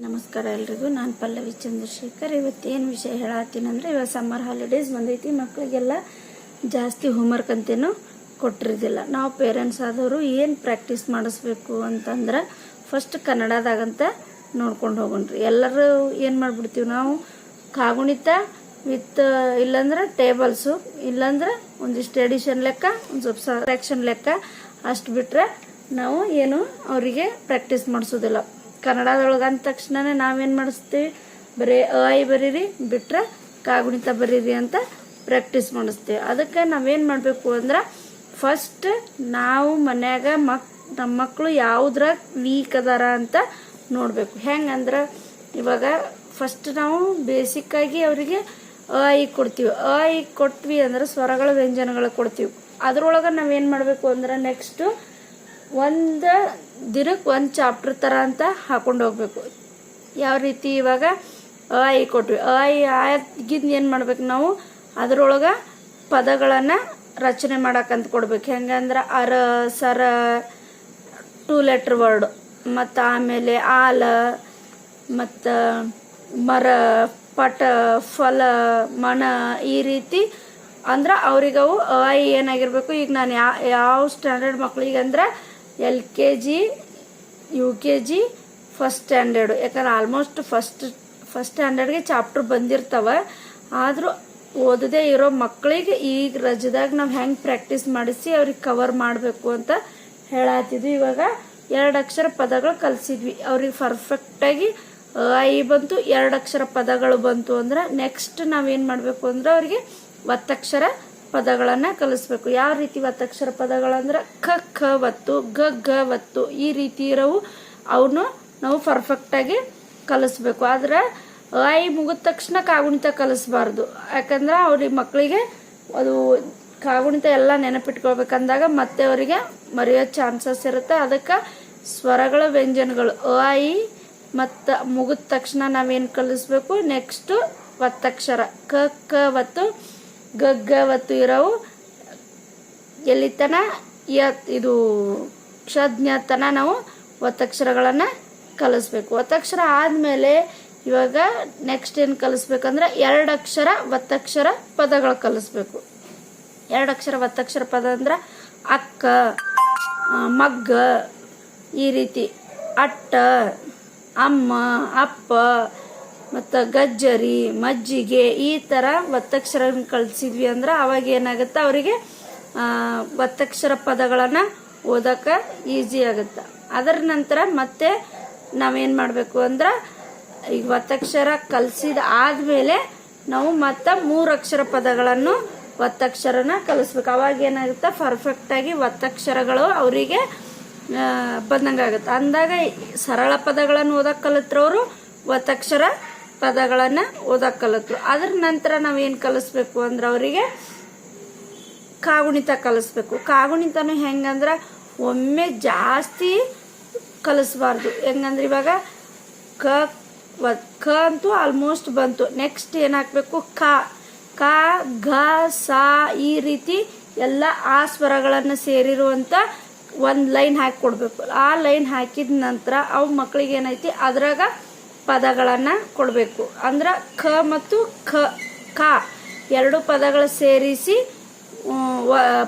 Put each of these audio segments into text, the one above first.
ನಮಸ್ಕಾರ ಎಲ್ರಿಗೂ. ನಾನು ಪಲ್ಲವಿ ಚಂದ್ರಶೇಖರ್. ಇವತ್ತೇನು ವಿಷಯ ಹೇಳತ್ತೀನಂದ್ರೆ ಇವಾಗ ಸಮ್ಮರ್ ಹಾಲಿಡೇಸ್ ಬಂದೈತಿ. ಮಕ್ಕಳಿಗೆಲ್ಲ ಜಾಸ್ತಿ ಹೋಮ್ವರ್ಕ್ ಅಂತೇನು ಕೊಟ್ಟಿರೋದಿಲ್ಲ. ನಾವು ಪೇರೆಂಟ್ಸ್ ಆದವರು ಏನು ಪ್ರಾಕ್ಟೀಸ್ ಮಾಡಿಸ್ಬೇಕು ಅಂತಂದ್ರೆ ಫಸ್ಟ್ ಕನ್ನಡದಾಗಂತ ನೋಡ್ಕೊಂಡು ಹೋಗೋಣ್ರಿ. ಎಲ್ಲರೂ ಏನು ಮಾಡ್ಬಿಡ್ತೀವಿ ನಾವು? ಕಾಗುಣಿತ ವಿತ್ ಇಲ್ಲಾಂದ್ರೆ ಟೇಬಲ್ಸು ಇಲ್ಲಾಂದ್ರೆ ಒಂದಿಷ್ಟು ಎಡಿಷನ್ ಲೆಕ್ಕ, ಒಂದು ಸ್ವಲ್ಪ ಸಾಕ್ಷನ್ ಲೆಕ್ಕ ಅಷ್ಟು ಬಿಟ್ರೆ ನಾವು ಏನು ಅವರಿಗೆ ಪ್ರಾಕ್ಟೀಸ್ ಮಾಡಿಸೋದಿಲ್ಲ. ಕನ್ನಡದೊಳಗೆ ಅಂದ ತಕ್ಷಣನೇ ನಾವೇನು ಮಾಡಿಸ್ತೀವಿ ಬರೀ ಅ ಐ ಬರೀರಿ, ಬಿಟ್ರೆ ಕಾಗುಣಿತ ಬರೀರಿ ಅಂತ ಪ್ರಾಕ್ಟೀಸ್ ಮಾಡಿಸ್ತೀವಿ ಅದಕ್ಕೆ ನಾವೇನು ಮಾಡಬೇಕು ಅಂದ್ರೆ ಫಸ್ಟ್ ನಾವು ಮನ್ಯಾಗ ಮಕ್ ನಮ್ಮ ಮಕ್ಕಳು ಯಾವುದ್ರಾಗ ವೀಕ್ ಅದಾರ ಅಂತ ನೋಡಬೇಕು. ಹೆಂಗಂದ್ರೆ ಇವಾಗ ಫಸ್ಟ್ ನಾವು ಬೇಸಿಕ್ಕಾಗಿ ಅವರಿಗೆ ಅ ಐ ಕೊಡ್ತೀವಿ. ಅ ಐ ಕೊಟ್ವಿ ಅಂದ್ರೆ ಸ್ವರಗಳ ವ್ಯಂಜನಗಳು ಕೊಡ್ತೀವಿ. ಅದ್ರೊಳಗೆ ನಾವೇನು ಮಾಡಬೇಕು ಅಂದ್ರೆ ನೆಕ್ಸ್ಟು ಒಂದು ದಿನಕ್ಕೆ ಒಂದು ಚಾಪ್ಟರ್ ಥರ ಅಂತ ಹಾಕೊಂಡು ಹೋಗ್ಬೇಕು. ಯಾವ ರೀತಿ ಇವಾಗ ಅ, ಐ ಕೊಟ್ವಿ. ಅ, ಐ ಆಗಿದ್ದು ಏನು ಮಾಡ್ಬೇಕು ನಾವು? ಅದರೊಳಗೆ ಪದಗಳನ್ನು ರಚನೆ ಮಾಡಕ್ಕಂತ ಕೊಡ್ಬೇಕು. ಹೆಂಗಂದ್ರೆ ಅರ, ಸರ ಟೂ ಲೆಟ್ರ್ ವರ್ಡ್ ಮತ್ತು ಆಮೇಲೆ ಆಲ, ಮತ್ತು ಮರ, ಪಟ, ಫಲ, ಮಣ ಈ ರೀತಿ ಅಂದ್ರೆ ಅವ್ರಿಗೆ ಅವು ಅ, ಐ ಏನಾಗಿರ್ಬೇಕು? ಈಗ ನಾನು ಯಾ, ಯಾವ ಸ್ಟ್ಯಾಂಡರ್ಡ್ ಮಕ್ಳಿಗೆ ಅಂದ್ರೆ L K G, U K G first standard ಯಾಕಂದ್ರೆ ಆಲ್ಮೋಸ್ಟ್ ಫಸ್ಟ್ ಫಸ್ಟ್ ಸ್ಟ್ಯಾಂಡರ್ಡ್ಗೆ ಚಾಪ್ಟರ್ ಬಂದಿರ್ತಾವ. ಆದರೂ ಓದದೇ ಇರೋ ಮಕ್ಕಳಿಗೆ ಈಗ ರಜದಾಗ ನಾವು ಹೆಂಗೆ ಪ್ರಾಕ್ಟೀಸ್ ಮಾಡಿಸಿ ಅವ್ರಿಗೆ ಕವರ್ ಮಾಡಬೇಕು ಅಂತ ಹೇಳತ್ತಿದ್ವಿ ಇವಾಗ ಎರಡು ಅಕ್ಷರ ಪದಗಳು ಕಲಿಸಿದ್ವಿ. ಅವ್ರಿಗೆ ಪರ್ಫೆಕ್ಟಾಗಿ ಐ ಬಂತು ಎರಡು ಅಕ್ಷರ ಪದಗಳು ಬಂತು ಅಂದ್ರೆ ನೆಕ್ಸ್ಟ್ ನಾವೇನು ಮಾಡಬೇಕು ಅಂದ್ರೆ ಅವರಿಗೆ ಒತ್ತಕ್ಷರ ಪದಗಳನ್ನು ಕಲಿಸ್ಬೇಕು. ಯಾವ ರೀತಿ ಒತ್ತಕ್ಷರ ಪದಗಳಂದ್ರೆ ಖ ಖ ಒತ್ತು ಗ ಗ ಒತ್ತು ಈ ರೀತಿ ಇರೋವು ಅವನು ನಾವು ಪರ್ಫೆಕ್ಟಾಗಿ ಕಲಿಸ್ಬೇಕು. ಆದ್ರೆ ಐ ಮುಗಿದ ತಕ್ಷಣ ಕಾಗುಣಿತ ಕಲಿಸ್ಬಾರ್ದು. ಯಾಕಂದ್ರೆ ಅವ್ರಿಗೆ ಮಕ್ಕಳಿಗೆ ಅದು ಕಾಗುಣಿತ ಎಲ್ಲ ನೆನಪಿಟ್ಕೊಳ್ಬೇಕಂದಾಗ ಮತ್ತೆ ಅವರಿಗೆ ಮರೆಯೋ ಚಾನ್ಸಸ್ ಇರುತ್ತೆ. ಅದಕ್ಕೆ ಸ್ವರಗಳ, ವ್ಯಂಜನಗಳು. ಐ ಮತ್ತು ಮುಗಿದ ತಕ್ಷಣ ನಾವೇನು ಕಲಿಸ್ಬೇಕು? ನೆಕ್ಸ್ಟು ಒತ್ತಕ್ಷರ ಕ ಕ ಒತ್ತು ಗ ಗ ಒತ್ತು ಇರೋವು. ಎಲ್ಲಿತನ? ಯತ್ ಇದು ಕ್ಷಜ್ಞತನ ನಾವು ಒತ್ತಕ್ಷರಗಳನ್ನು ಕಲಿಸ್ಬೇಕು. ಒತ್ತಕ್ಷರ ಆದಮೇಲೆ ಇವಾಗ ನೆಕ್ಸ್ಟ್ ಏನು ಕಲಿಸ್ಬೇಕಂದ್ರೆ ಎರಡು ಅಕ್ಷರ ಒತ್ತಕ್ಷರ ಪದಗಳು ಕಲಿಸ್ಬೇಕು. ಎರಡು ಅಕ್ಷರ ಒತ್ತಕ್ಷರ ಪದ ಅಂದ್ರೆ ಅಕ್ಕ ಮಗ್ಗ ಈ ರೀತಿ. ಅಟ್ಟ, ಅಮ್ಮ, ಅಪ್ಪ ಮತ್ತು ಗಜ್ಜರಿ, ಮಜ್ಜಿಗೆ ಈ ಥರ ಒತ್ತಕ್ಷರ ಕಲಿಸಿದ್ವಿ ಅಂದ್ರೆ ಅವಾಗ ಏನಾಗುತ್ತೆ ಅವರಿಗೆ ಒತ್ತಕ್ಷರ ಪದಗಳನ್ನು ಓದೋಕೆ ಈಸಿ ಆಗುತ್ತೆ. ಅದರ ನಂತರ ಮತ್ತೆ ನಾವೇನು ಮಾಡಬೇಕು ಅಂದ್ರೆ ಈಗ ಒತ್ತಕ್ಷರ ಕಲಿಸಿದ ಆದಮೇಲೆ ನಾವು ಮತ್ತೆ ಮೂರು ಅಕ್ಷರ ಪದಗಳನ್ನು ಒತ್ತಕ್ಷರನ ಕಲಿಸ್ಬೇಕು. ಅವಾಗ ಏನಾಗುತ್ತೆ ಪರ್ಫೆಕ್ಟಾಗಿ ಒತ್ತಕ್ಷರಗಳು ಅವರಿಗೆ ಬಂದಂಗಾಗುತ್ತೆ. ಅಂದಾಗ ಸರಳ ಪದಗಳನ್ನು ಓದಕ್ಕೆ ಕಲಿತ್ರವರು ಒತ್ತಕ್ಷರ ಪದಗಳನ್ನು ಓದಕ್ಕೆ ಕಲಿತ್ರು ಅದ್ರ ನಂತರ ನಾವೇನು ಕಲಿಸ್ಬೇಕು ಅಂದ್ರೆ ಅವರಿಗೆ ಕಾಗುಣಿತ ಕಲಿಸ್ಬೇಕು. ಕಾಗುಣಿತನು ಹೆಂಗಂದ್ರೆ ಒಮ್ಮೆ ಜಾಸ್ತಿ ಕಲಿಸ್ಬಾರ್ದು. ಹೆಂಗಂದ್ರೆ ಇವಾಗ ಕ ಕ ಅಂತೂ ಆಲ್ಮೋಸ್ಟ್ ಬಂತು. ನೆಕ್ಸ್ಟ್ ಏನು ಹಾಕಬೇಕು ಕ. ಕ, ಘ, ಸ, ಈ ರೀತಿ ಎಲ್ಲ ಆ ಸ್ವರಗಳನ್ನು ಸೇರಿರುವಂಥ ಒಂದು ಲೈನ್ ಹಾಕಿ ಕೊಡಬೇಕು ಆ ಲೈನ್ ಹಾಕಿದ ನಂತರ ಅವು ಮಕ್ಕಳಿಗೆ ಏನೈತಿ? ಅದ್ರಾಗ ಪದಗಳನ್ನು ಕೊಡಬೇಕು. ಅಂದ್ರೆ ಖ ಮತ್ತು ಖ, ಕ ಎರಡು ಪದಗಳು ಸೇರಿಸಿ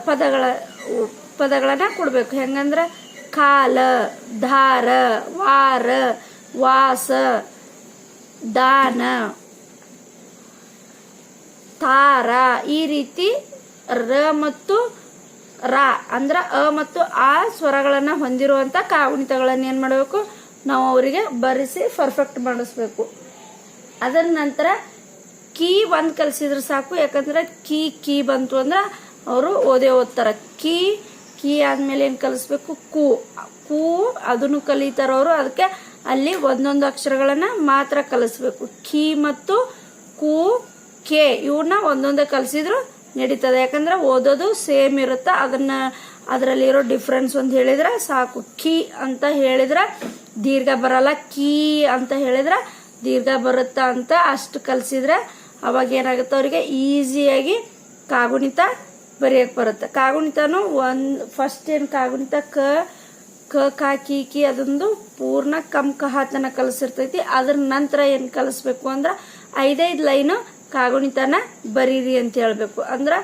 ಪದಗಳ ಪದಗಳನ್ನು ಕೊಡಬೇಕು. ಹೆಂಗಂದ್ರೆ ಕಾಲ, ಧಾರ, ವಾರ, ವಾಸ, ದಾನ, ತಾರ ಈ ರೀತಿ ರ ಮತ್ತು ರ ಅಂದ್ರೆ ಅ ಮತ್ತು ಆ ಸ್ವರಗಳನ್ನು ಹೊಂದಿರುವಂಥ ಕಾಗುಣಿತಗಳನ್ನು ಏನು ಮಾಡಬೇಕು? ನಾವು ಅವರಿಗೆ ಬರೆಸಿ ಪರ್ಫೆಕ್ಟ್ ಮಾಡಿಸ್ಬೇಕು. ಅದರ ನಂತರ ಕೀ ಒಂದು ಕಲಿಸಿದ್ರೆ ಸಾಕು, ಯಾಕಂದ್ರೆ ಕೀ ಕೀ ಬಂತು ಅಂದ್ರೆ ಅವರು ಓದೇ ಓದ್ತಾರೆ. ಕೀ ಕೀ ಆದ್ಮೇಲೆ ಏನು ಕಲಿಸ್ಬೇಕು? ಕೂ. ಕೂ ಅದನ್ನು ಕಲಿತಾರವರು ಅದಕ್ಕೆ ಅಲ್ಲಿ ಒಂದೊಂದು ಅಕ್ಷರಗಳನ್ನು ಮಾತ್ರ ಕಲಿಸ್ಬೇಕು. ಕೀ ಮತ್ತು ಕೂ, ಕೆ ಇವನ್ನ ಒಂದೊಂದೇ ಕಲಿಸಿದ್ರು ನಡೀತದೆ. ಯಾಕಂದ್ರೆ ಓದೋದು ಸೇಮ್ ಇರುತ್ತೆ, ಅದನ್ನ ಅದರಲ್ಲಿರೋ ಡಿಫ್ರೆನ್ಸ್ ಒಂದು ಹೇಳಿದ್ರೆ ಸಾಕು. ಕಿ ಅಂತ ಹೇಳಿದ್ರೆ ದೀರ್ಘ ಬರಲ್ಲ. ಕೀ ಅಂತ ಹೇಳಿದ್ರೆ ದೀರ್ಘ ಬರುತ್ತಾ ಅಂತ ಅಷ್ಟು ಕಲಿಸಿದ್ರೆ ಅವಾಗ ಏನಾಗುತ್ತೆ ಅವರಿಗೆ ಈಸಿಯಾಗಿ ಕಾಗುಣಿತ ಬರೆಯಕ್ಕೆ ಬರುತ್ತೆ. ಕಾಗುಣಿತನು ಒಂದು ಫಸ್ಟ್ ಏನು ಕಾಗುಣಿತ? ಕ ಕ, ಕಾ, ಕಿ ಕಿ ಅದೊಂದು ಪೂರ್ಣ ಕಮ್ ಕಹಾತನ ಕಲಿಸಿರ್ತೈತಿ. ಅದ್ರ ನಂತರ ಏನು ಕಲಿಸ್ಬೇಕು ಅಂದ್ರೆ ಐದೈದು ಲೈನು ಕಾಗುಣಿತನ ಬರೀರಿ ಅಂತ ಹೇಳ್ಬೇಕು. ಅಂದ್ರೆ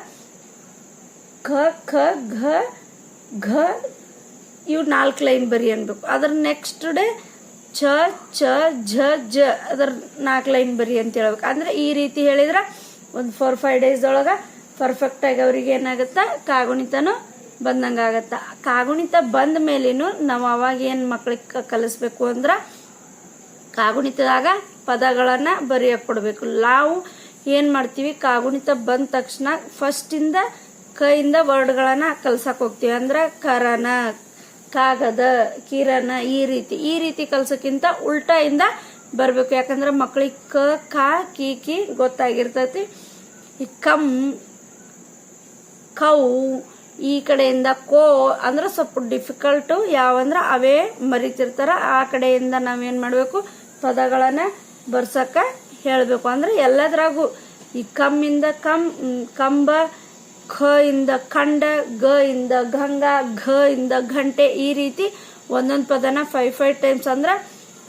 ಖ ಖ ಘ ಘ ಇವು ನಾಲ್ಕು ಲೈನ್ ಬರಿ ಅನ್ಬೇಕು. ಅದ್ರ ನೆಕ್ಸ್ಟ್ ಡೇ ಚ ಚ ಝ ಜ ಅದ್ರ ನಾಲ್ಕು ಲೈನ್ ಬರಿ ಅಂತ ಹೇಳ್ಬೇಕು. ಅಂದ್ರೆ ಈ ರೀತಿ ಹೇಳಿದ್ರೆ ಒಂದು ಫೋರ್ ಫೈವ್ ಡೇಸ್ ಒಳಗ ಪರ್ಫೆಕ್ಟ್ ಆಗಿ ಅವ್ರಿಗೆ ಏನಾಗುತ್ತಾ? ಕಾಗುಣಿತನೂ ಬಂದಂಗೆ ಆಗತ್ತ. ಕಾಗುಣಿತ ಬಂದ ಮೇಲೇನು ನಾವು ಅವಾಗ ಏನು ಮಕ್ಳಿಗೆ ಕಲಿಸ್ಬೇಕು ಅಂದ್ರೆ ಕಾಗುಣಿತದಾಗ ಪದಗಳನ್ನು ಬರೆಯಕ್ಕೆ ಕೊಡಬೇಕು. ನಾವು ಏನು ಮಾಡ್ತೀವಿ? ಕಾಗುಣಿತ ಬಂದ ತಕ್ಷಣ ಫಸ್ಟಿಂದ ಕೈಯಿಂದ ವರ್ಡ್ಗಳನ್ನು ಕಲ್ಸಕ್ಕೆ ಹೋಗ್ತೀವಿ. ಅಂದ್ರೆ ಕರನ, ಕಾಗದ, ಕಿರಣ ಈ ರೀತಿ ಈ ರೀತಿ ಕಲ್ಸೋಕ್ಕಿಂತ ಉಲ್ಟಾಯಿಂದ ಬರಬೇಕು. ಯಾಕಂದ್ರೆ ಮಕ್ಳಿಗೆ ಕ, ಕಾ, ಕಿ ಕಿ ಗೊತ್ತಾಗಿರ್ತೈತಿ. ಕಮ್ ಕೌ ಈ ಕಡೆಯಿಂದ ಕೋ ಅಂದ್ರೆ ಸ್ವಲ್ಪ ಡಿಫಿಕಲ್ಟು ಯಾವಂದ್ರೆ ಅವೇ ಮರಿತಿರ್ತಾರ. ಆ ಕಡೆಯಿಂದ ನಾವೇನು ಮಾಡಬೇಕು? ಪದಗಳನ್ನು ಬರ್ಸಕ್ಕ ಹೇಳಬೇಕು. ಅಂದ್ರೆ ಎಲ್ಲದ್ರಾಗೂ ಈ ಕಮ್ಮಿಂದ ಕಮ್ ಕಂಬ ಖ ಇಂದ ಖಂಡ ಗ ಇಂದ ಗಂಗ, ಘ ಇಂದ ಘಂಟೆ ಈ ರೀತಿ ಒಂದೊಂದು ಪದನ ಫೈವ್ ಫೈವ್ ಟೈಮ್ಸ್ ಅಂದ್ರೆ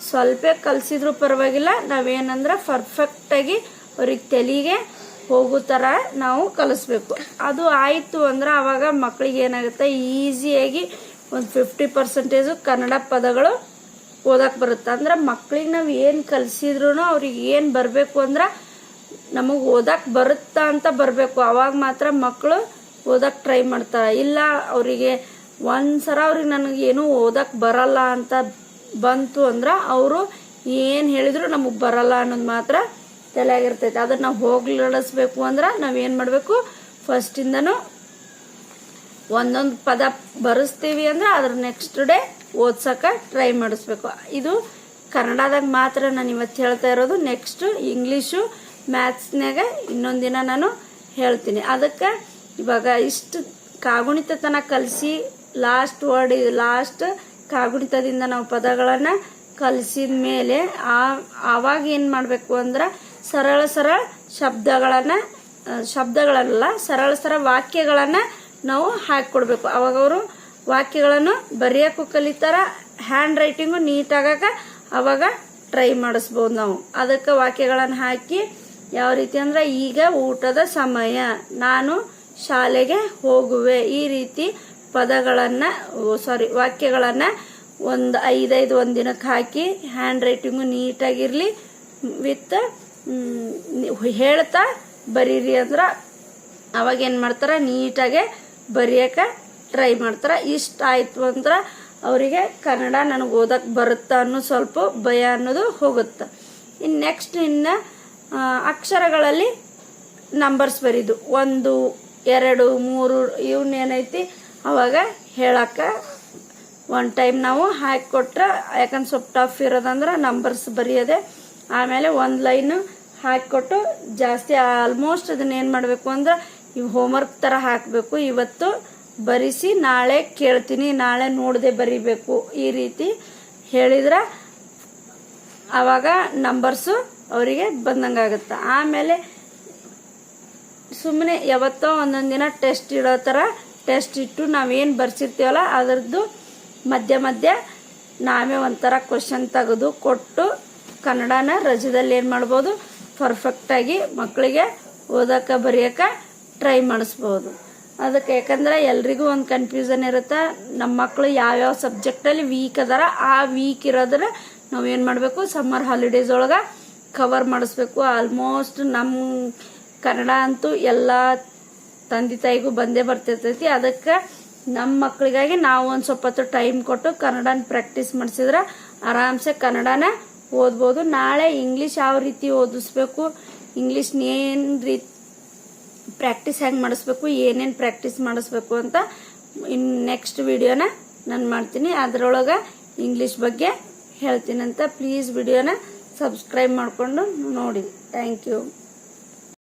ಸ್ವಲ್ಪ ಕಲಿಸಿದ್ರು ಪರವಾಗಿಲ್ಲ. ನಾವೇನಂದ್ರೆ ಪರ್ಫೆಕ್ಟಾಗಿ ಅವ್ರಿಗೆ ತೆಲಿಗೆ ಹೋಗೋ ಥರ ನಾವು ಕಲಿಸ್ಬೇಕು. ಅದು ಆಯಿತು ಅಂದ್ರೆ ಆವಾಗ ಮಕ್ಕಳಿಗೆ ಏನಾಗುತ್ತೆ ಈಸಿಯಾಗಿ ಒಂದು ಫಿಫ್ಟಿ ಪರ್ಸೆಂಟೇಜು ಕನ್ನಡ ಪದಗಳು ಓದಕ್ಕೆ ಬರುತ್ತೆ. ಅಂದ್ರೆ ಮಕ್ಳಿಗೆ ನಾವು ಏನು ಕಲಿಸಿದ್ರು ಅವ್ರಿಗೆ ಏನು ಬರಬೇಕು ಅಂದ್ರೆ ನಮಗೆ ಓದಕ್ಕೆ ಬರುತ್ತಾ ಅಂತ ಬರಬೇಕು. ಅವಾಗ ಮಾತ್ರ ಮಕ್ಕಳು ಓದಕ್ಕೆ ಟ್ರೈ ಮಾಡ್ತಾರೆ. ಇಲ್ಲ, ಅವರಿಗೆ ಒಂದ್ಸಲ ಅವ್ರಿಗೆ ನನಗೆ ಏನೂ ಓದಕ್ಕೆ ಬರಲ್ಲ ಅಂತ ಬಂತು ಅಂದ್ರೆ ಅವರು ಏನು ಹೇಳಿದ್ರು ನಮಗೆ ಬರಲ್ಲ ಅನ್ನೋದು ಮಾತ್ರ ತಲೆಯಾಗಿರ್ತೈತೆ. ಅದನ್ನು ನಾವು ಹೋಗ್ಲಿಡಿಸ್ಬೇಕು ಅಂದ್ರೆ ನಾವೇನು ಮಾಡಬೇಕು? ಫಸ್ಟಿಂದನೂ ಒಂದೊಂದು ಪದ ಬರೆಸ್ತೀವಿ ಅಂದ್ರೆ ಅದ್ರ ನೆಕ್ಸ್ಟ್ ಡೇ ಓದ್ಸಕ್ಕೆ ಟ್ರೈ ಮಾಡಿಸ್ಬೇಕು. ಇದು ಕನ್ನಡದಾಗ ಮಾತ್ರ ನಾನು ಇವತ್ತು ಹೇಳ್ತಾ ಇರೋದು. ನೆಕ್ಸ್ಟ್ ಇಂಗ್ಲೀಷು ಮ್ಯಾಥ್ಸ್ನಾಗ ಇನ್ನೊಂದು ದಿನ ನಾನು ಹೇಳ್ತೀನಿ. ಅದಕ್ಕೆ ಇವಾಗ ಇಷ್ಟು ಕಾಗುಣಿತತನ ಕಲಿಸಿ ಲಾಸ್ಟ್ ವರ್ಡ್ ಲಾಸ್ಟ್ ಕಾಗುಣಿತದಿಂದ ನಾವು ಪದಗಳನ್ನು ಕಲಿಸಿದ ಮೇಲೆ ಆ, ಆವಾಗ ಏನು ಮಾಡಬೇಕು ಅಂದ್ರೆ ಸರಳ ಸರಳ ಶಬ್ದಗಳನ್ನು ಶಬ್ದಗಳಲ್ಲ, ಸರಳ ಸರಳ ವಾಕ್ಯಗಳನ್ನು ನಾವು ಹಾಕಿಕೊಡ್ಬೇಕು. ಅವಾಗ ಅವರು ವಾಕ್ಯಗಳನ್ನು ಬರೆಯೋಕ್ಕೂ ಕಲಿತಾರ ಹ್ಯಾಂಡ್ ರೈಟಿಂಗು ನೀಟಾಗ ಅವಾಗ ಟ್ರೈ ಮಾಡಿಸ್ಬೋದು ನಾವು. ಅದಕ್ಕೆ ವಾಕ್ಯಗಳನ್ನು ಹಾಕಿ ಯಾವ ರೀತಿ ಅಂದ್ರೆ ಈಗ ಊಟದ ಸಮಯ. ನಾನು ಶಾಲೆಗೆ ಹೋಗುವೆ. ಈ ರೀತಿ ಪದಗಳನ್ನು ಸಾರಿ ವಾಕ್ಯಗಳನ್ನು ಒಂದು ಐದೈದು ಒಂದು ದಿನಕ್ಕೆ ಹಾಕಿ ಹ್ಯಾಂಡ್ ರೈಟಿಂಗು ನೀಟಾಗಿರಲಿ ವಿತ್ ಹೇಳ್ತಾ ಬರೀರಿ ಅಂದ್ರೆ ಅವಾಗ ಏನು ಮಾಡ್ತಾರೆ? ನೀಟಾಗೆ ಬರೆಯೋಕೆ ಟ್ರೈ ಮಾಡ್ತಾರೆ. ಇಷ್ಟ ಆಯ್ತು ಅಂದ್ರೆ ಅವರಿಗೆ ಕನ್ನಡ ನನಗೆ ಓದಕ್ಕೆ ಬರುತ್ತಾ ಅನ್ನೋ ಸ್ವಲ್ಪ ಭಯ ಅನ್ನೋದು ಹೋಗುತ್ತೆ. ಇನ್ನು ನೆಕ್ಸ್ಟ್ ಇನ್ನು ಅಕ್ಷರಗಳಲ್ಲಿ ನಂಬರ್ಸ್ ಬರೀದು. ಒಂದು, ಎರಡು, ಮೂರು ಇವನ್ನೇನೈತಿ ಅವಾಗ ಹೇಳಕ್ಕೆ ಒನ್ ಟೈಮ್ ನಾವು ಹಾಕಿಕೊಟ್ರೆ ಯಾಕಂದ್ರೆ ಸ್ವಲ್ಪ ಟಫ್ ಇರೋದಂದ್ರೆ ನಂಬರ್ಸ್ ಬರೆಯೋದೆ. ಆಮೇಲೆ ಒಂದು ಲೈನು ಹಾಕಿಕೊಟ್ಟು ಜಾಸ್ತಿ ಆಲ್ಮೋಸ್ಟ್ ಅದನ್ನ ಏನು ಮಾಡಬೇಕು ಅಂದ್ರೆ ಇವು ಹೋಮ್ವರ್ಕ್ ಥರ ಹಾಕಬೇಕು. ಇವತ್ತು ಬರಿಸಿ ನಾಳೆ ಕೇಳ್ತೀನಿ, ನಾಳೆ ನೋಡದೆ ಬರಿಬೇಕು. ಈ ರೀತಿ ಹೇಳಿದ್ರೆ ಆವಾಗ ನಂಬರ್ಸು ಅವರಿಗೆ ಬಂದಂಗಾಗುತ್ತೆ. ಆಮೇಲೆ ಸುಮ್ಮನೆ ಯಾವತ್ತೋ ಒಂದೊಂದು ದಿನ ಟೆಸ್ಟ್ ಇಡೋ ಥರ ಟೆಸ್ಟ್ ಇಟ್ಟು ನಾವೇನು ಬರ್ಸಿರ್ತೀವಲ್ಲ ಅದರದ್ದು ಮಧ್ಯ ಮಧ್ಯ ನಾವೇ ಒಂಥರ ಕ್ವಶನ್ ತೆಗೆದು ಕೊಟ್ಟು ಕನ್ನಡನ ರಜದಲ್ಲಿ ಏನು ಮಾಡ್ಬೋದು ಪರ್ಫೆಕ್ಟಾಗಿ ಮಕ್ಕಳಿಗೆ ಓದಕ್ಕೆ ಬರೆಯೋಕೆ ಟ್ರೈ ಮಾಡಿಸ್ಬೋದು. ಅದಕ್ಕೆ ಯಾಕಂದ್ರೆ ಎಲ್ರಿಗೂ ಒಂದು ಕನ್ಫ್ಯೂಷನ್ ಇರುತ್ತೆ. ನಮ್ಮ ಮಕ್ಕಳು ಯಾವ್ಯಾವ ಸಬ್ಜೆಕ್ಟಲ್ಲಿ ವೀಕ್ ಅದಾರ ಆ ವೀಕ್ ಇರೋದ್ರ ನಾವೇನು ಮಾಡಬೇಕು ಸಮ್ಮರ್ ಹಾಲಿಡೇಸ್ ಒಳಗೆ ಕವರ್ ಮಾಡಿಸ್ಬೇಕು. ಆಲ್ಮೋಸ್ಟ್ ನಮ್ಮ ಕನ್ನಡ ಅಂತೂ ಎಲ್ಲ ತಂದೆ ತಾಯಿಗೂ ಬಂದೇ ಬರ್ತಿರ್ತೈತಿ ಅದಕ್ಕೆ ನಮ್ಮ ಮಕ್ಕಳಿಗಾಗಿ ನಾವು ಒಂದು ಸ್ವಲ್ಪ ಹೊತ್ತು ಟೈಮ್ ಕೊಟ್ಟು ಕನ್ನಡನ ಪ್ರಾಕ್ಟೀಸ್ ಮಾಡಿಸಿದ್ರೆ ಆರಾಮ್ಸೆ ಕನ್ನಡನ ಓದ್ಬೋದು. ನಾಳೆ ಇಂಗ್ಲೀಷ್ ಯಾವ ರೀತಿ ಓದಿಸ್ಬೇಕು ಇಂಗ್ಲೀಷ್ ಏನು ರೀತಿ ಪ್ರಾಕ್ಟೀಸ್ ಹೆಂಗೆ ಮಾಡಿಸ್ಬೇಕು, ಏನೇನು ಪ್ರಾಕ್ಟೀಸ್ ಮಾಡಿಸ್ಬೇಕು ಅಂತ ಇನ್ ನೆಕ್ಸ್ಟ್ ವಿಡಿಯೋನ ನಾನು ಮಾಡ್ತೀನಿ. ಅದರೊಳಗೆ ಇಂಗ್ಲೀಷ್ ಬಗ್ಗೆ ಹೇಳ್ತೀನಂತ ಪ್ಲೀಸ್ ವಿಡಿಯೋನ ಸಬ್ಸ್ಕ್ರೈಬ್ ಮಾಡಿಕೊಂಡು ನೋಡಿ. Thank you